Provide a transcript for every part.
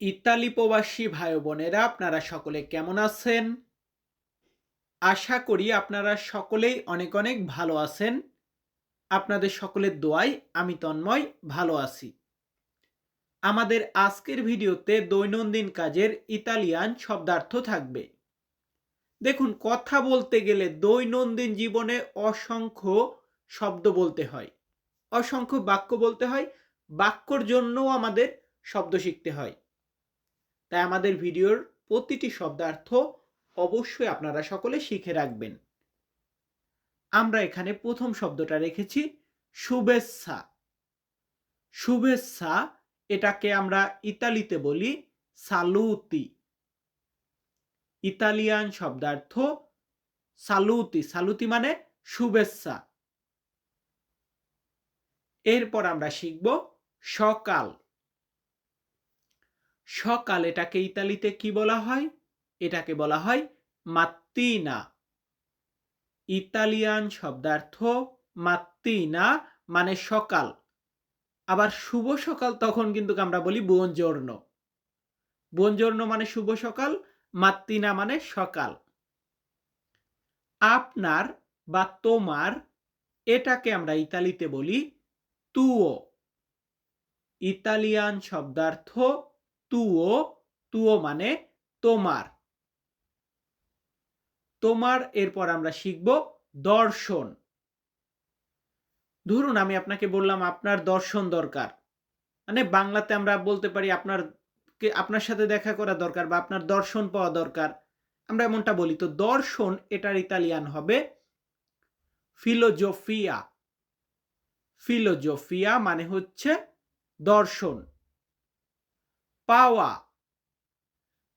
Italy প্রবাসী ভাই বোনেরা, আপনারা সকলে কেমন আছেন? আশা করি আপনারা সকলেই অনেক অনেক ভালো আছেন। আপনাদের সকলের দোয়ায় আমি তন্ময়, ভালো আছি। আমাদের আজকের ভিডিওতে দৈনন্দিন কাজের ইতালিয়ান শব্দার্থ থাকবে। দেখুন, কথা বলতে গেলে দৈনন্দিন জীবনে অসংখ্য শব্দ বলতে হয়। অসংখ্য বাক্য বলতে হয়। বাক্যর জন্যও আমাদের শব্দ শিখতে হয়। তাই আমাদের ভিডিওর প্রতিটি শব্দার্থ অবশ্যই আপনারা সকলে শিখে রাখবেন। আমরা এখানে প্রথম শব্দটা রেখেছি, শুভেচ্ছা। শুভেচ্ছা এটাকে আমরা ইতালিতে বলি সালুতি ইতালিয়ান শব্দার্থ সালুতি সালুতি মানে শুভেচ্ছা। এরপর আমরা শিখব সকাল। সকাল এটাকে ইতালিতে কি বলা হয়? এটাকে বলা হয় মাত্তিনা। ইতালিয়ান শব্দার্থ মাত্তিনা মানে সকাল। আবার শুভ সকাল তখন কিন্তু আমরা বলি বনজর্ণ বনজর্ণ মানে শুভ সকাল, মাত্তিনা মানে সকাল। আপনার বা তোমার এটাকে আমরা ইতালিতে বলি তুও। ইতালিয়ান শব্দার্থ তুও তুও মানে তোমার। তোমার, এরপর আমরা শিখব দর্শন। ধরুন আমি আপনাকে বললাম আপনার দর্শন দরকার। মানে বাংলাতে আমরা বলতে পারি আপনার আপনার সাথে দেখা করা দরকার বা আপনার দর্শন পাওয়া দরকার। আমরা এমনটা বলি, তো দর্শন এটার ইতালিয়ান হবে ফিলোজোফিয়া। ফিলোজোফিয়া মানে হচ্ছে দর্শন। পাওয়া।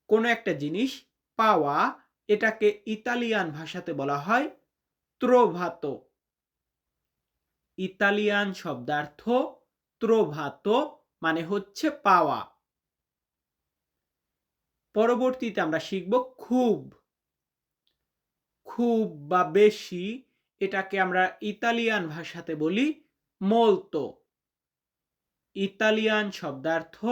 কোনো একটা জিনিস পাওয়া, এটাকে ইতালিয়ান ভাষাতে বলা হয় ত্রোভাত। ইতালিয়ান শব্দার্থ ত্রোভাত মানে হচ্ছে পাওয়া। পরবর্তীতে আমরা শিখব খুব। খুব বা বেশি এটাকে আমরা ইতালিয়ান ভাষাতে বলি মোলতো। ইতালিয়ান শব্দার্থ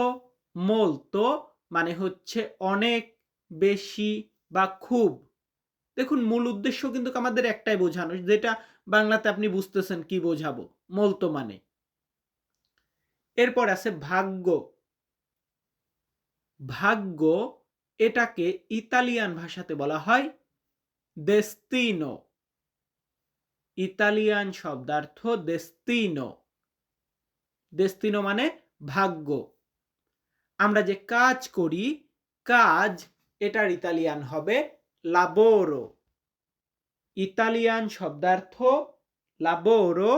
মোলতো মানে হচ্ছে অনেক বেশি বা খুব। দেখুন, মূল উদ্দেশ্য কিন্তু আমাদের একটাই বোঝানো, যেটা বাংলাতে আপনি বুঝতেছেন কি বোঝাবো। মলতো মানে। এরপর আছে ভাগ্য। ভাগ্য এটাকে ইতালিয়ান ভাষাতে বলা হয় দেস্তিনো ইতালিয়ান শব্দার্থ দেস্তিনো দেস্তিনো মানে ভাগ্য। আমরা যে কাজ করি, কাজ এটার ইতালিয়ান হবে লাবোরো ইতালিয়ান শব্দার্থ লাবোরো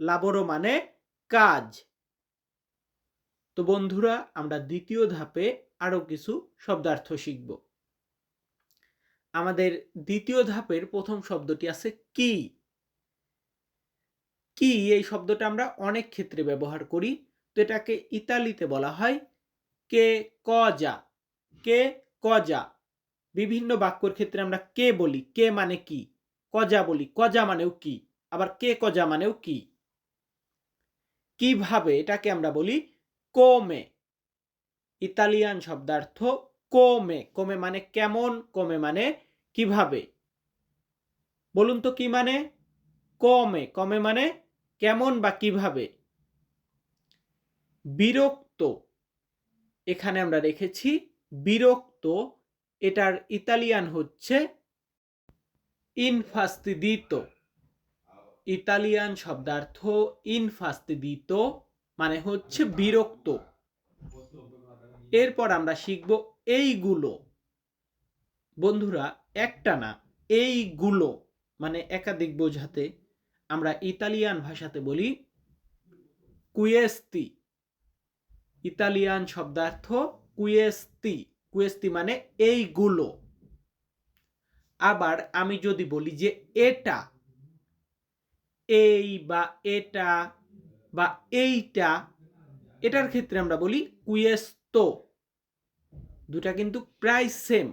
লাবোরো মানে কাজ। তো বন্ধুরা, আমরা দ্বিতীয় ধাপে আরও কিছু শব্দার্থ শিখব। আমাদের দ্বিতীয় ধাপের প্রথম শব্দটি আছে কি? কি এই শব্দটা আমরা অনেক ক্ষেত্রে ব্যবহার করি, তো এটাকে ইতালিতে বলা হয় কে ক যা, কে ক যা। বিভিন্ন বাক্যর ক্ষেত্রে আমরা কে বলি, কে মানে কি? কজা বলি কজা মানেও কি? আবার কে কজা মানেও কি? কীভাবে এটাকে আমরা বলি? কোমে। ইতালিয়ান শব্দার্থ কোমে। কোমে মানে কেমন? কোমে মানে কীভাবে? বলুন তো কি মানে? কমে। কমে মানে কেমন বা কীভাবে? বিরক্ত। এখানে আমরা রেখেছি বিরক্ত, এটার ইতালিয়ান হচ্ছে ইনফাস্তিদিত ইতালিয়ান শব্দার্থ ইনফাস্তিদিত মানে হচ্ছে বিরক্ত। এরপর আমরা শিখব এইগুলো। বন্ধুরা, একটা না, এইগুলো মানে একাধিক বোঝাতে আমরা ইতালিয়ান ভাষাতে বলি কুয়েস্তি। ইতালিয়ান শব্দার্থ কুয়েস্তি। কুয়েস্তি মানে এইগুলো। আবার আমি যদি বলি যে এটা, এই বা এটা বা এইটা, এটার ক্ষেত্রে আমরা বলি কুয়েস্তো। দুটা কিন্তু প্রায় সেম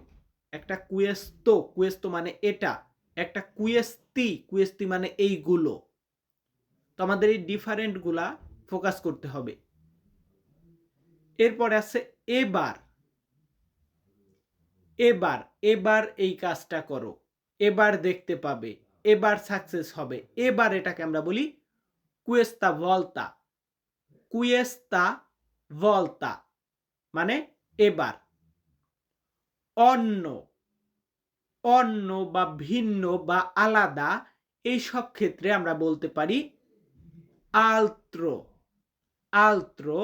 একটা কুয়েস্তো কুয়েস্তো মানে এটা, একটা কুয়েস্তি কুয়েস্তি মানে এইগুলো। তো আমাদের এই ডিফারেন্টগুলা ফোকাস করতে হবে। এরপরে আছে এবার। এবার এবার এই কাজটা করো। এবার দেখতে পাবে, এবার সাকসেস হবে। এবার এটাকে আমরা বলি কুয়েস্তা ভলতা। কুয়েস্তা ভলতা মানে এবার। অন্য অন্য বা ভিন্ন বা আলাদা এই সব ক্ষেত্রে আমরা বলতে পারি আলত্রো। আলত্রো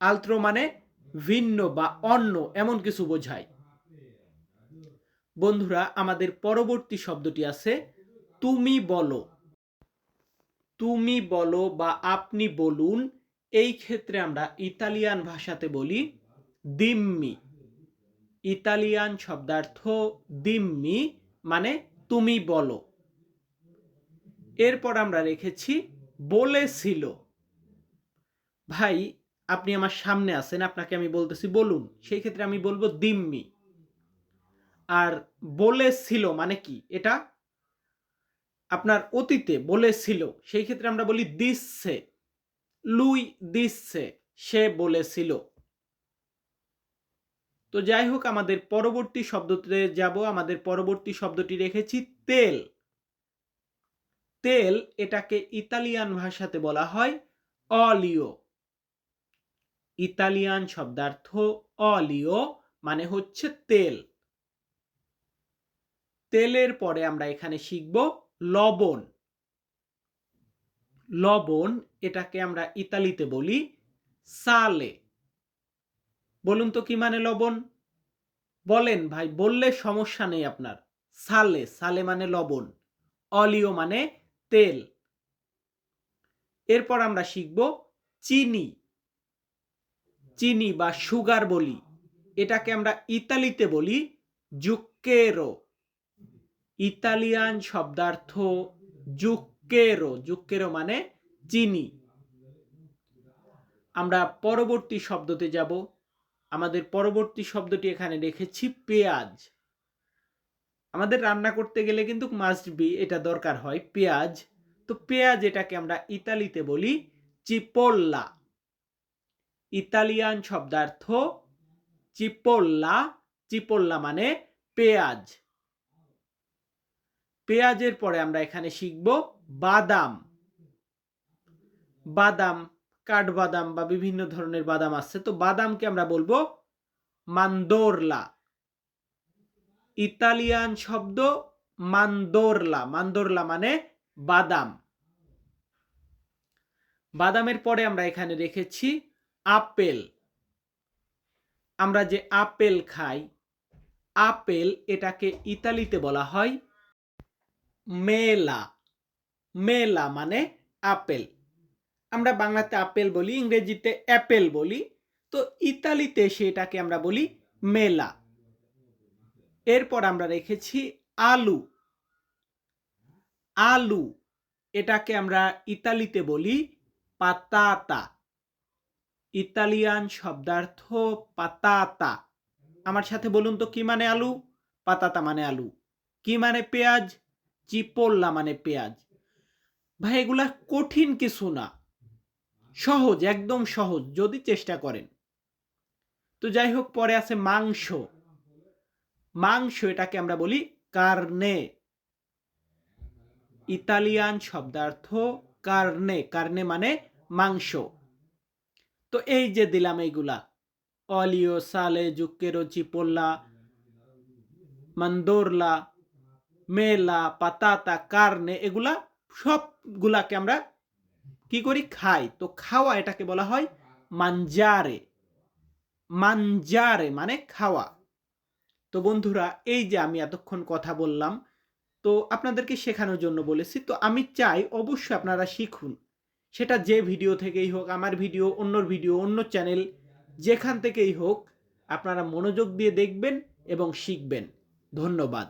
আলত্রো মানে ভিন্ন বা অন্য এমন কিছু বোঝায়। বন্ধুরা, আমাদের পরবর্তী শব্দটি আছে তুমি বলো। তুমি বলো বা আপনি বলুন, এই ক্ষেত্রে আমরা ইতালিয়ান ভাষাতে বলি দিম্মি। ইতালিয়ান শব্দার্থ দিম্মি মানে তুমি বলো। এরপর আমরা রেখেছি বলেছিল। ভাই আপনি আমার সামনে আছেন, আপনাকে আমি বলতেছি, বলুন। সেই ক্ষেত্রে আমি বলব, দিম্মি। আর বলেছিল মানে কি? এটা আপনার অতীতে বলেছিল, সেই ক্ষেত্রে আমরা বলি, দিচ্ছে। লুই দিচ্ছে, সে বলেছিল। তো যাই হোক, আমাদের পরবর্তী শব্দতে যাব, আমাদের পরবর্তী শব্দটি রেখেছি, তেল। তেল এটাকে ইতালিয়ান ভাষাতে বলা হয়, অলিও। ইতালিয়ান শব্দার্থ অলিও মানে হচ্ছে তেল। তেলের পরে আমরা এখানে শিখব লবণ। লবণ এটাকে আমরা ইতালিতে বলি সালে। বলুন তো কি মানে লবণ? বলেন ভাই, বললে সমস্যা নেই আপনার। সালে সালে মানে লবণ, অলিও মানে তেল। এরপর আমরা শিখব চিনি। চিনি বা সুগার বলি, এটাকে আমরা ইতালিতে বলি জুক্কেরো। ইতালিয়ান শব্দার্থ জুক্কেরো জুক্কেরো মানে চিনি। আমরা পরবর্তী শব্দতে যাব। আমাদের পরবর্তী শব্দটি এখানে রেখেছি পেঁয়াজ। আমাদের রান্না করতে গেলে কিন্তু মাস্ট বি এটা দরকার হয় পেঁয়াজ। তো পেঁয়াজ এটাকে আমরা ইতালিতে বলি চিপোল্লা। ইতালিয়ান শব্দার্থ চিপোল্লা চিপোল্লা মানে পেঁয়াজ। পেঁয়াজের পরে আমরা এখানে শিখব বাদাম। বাদাম, কাঠবাদাম বা বিভিন্ন ধরনের বাদাম আছে, তো বাদামকে আমরা বলব মান্দোরলা। ইতালিয়ান শব্দ মান্দোরলা মান্দোরলা মানে বাদাম। বাদামের পরে আমরা এখানে রেখেছি আপেল। আমরা যে আপেল খাই, আপেল এটাকে ইতালিতে বলা হয় মেলা। মেলা মানে আপেল। আমরা বাংলাতে আপেল বলি, ইংরেজিতে অ্যাপেল বলি। তো ইতালিতে সেটাকে আমরা বলি মেলা। এরপর আমরা রেখেছি আলু। আলু এটাকে আমরা ইতালিতে বলি পাতাতা। ইতালিয়ান শব্দার্থ পাতাতা। আমার সাথে বলুন তো, কি মানে আলু? পাতাতা মানে আলু। কি মানে পেঁয়াজ? চিপোল্লা মানে পেঁয়াজ। ভাই, এগুলা কঠিন কিছু না। সহজ, একদম সহজ, যদি চেষ্টা করেন। তো যাই হোক, পরে আছে মাংস। মাংস, এটাকে আমরা বলি কার্নে। ইতালিয়ান শব্দার্থ কার্নে। কার্নে মানে মাংস। তো এই যে দিলাম এইগুলা। অলিও, সালে জুক্কেরো চিপোল্লা মন্দোরলা, মেলা, পাতাতা, কার্নে এগুলা সবগুলাকে আমরা কি করি? খাই। তো খাওয়া এটাকে বলা হয় মাঞ্জারে মাঞ্জারে মানে খাওয়া। তো বন্ধুরা, এই যে আমি এতক্ষণ কথা বললাম, তো আপনাদেরকে শেখানোর জন্য বলেছি। তো আমি চাই অবশ্যই আপনারা শিখুন। সেটা যে ভিডিও থেকেই হোক, আমার ভিডিও অন্যর ভিডিও অন্য চ্যানেল যেখান থেকেই হোক, আপনারা মনোযোগ দিয়ে দেখবেন এবং শিখবেন। ধন্যবাদ।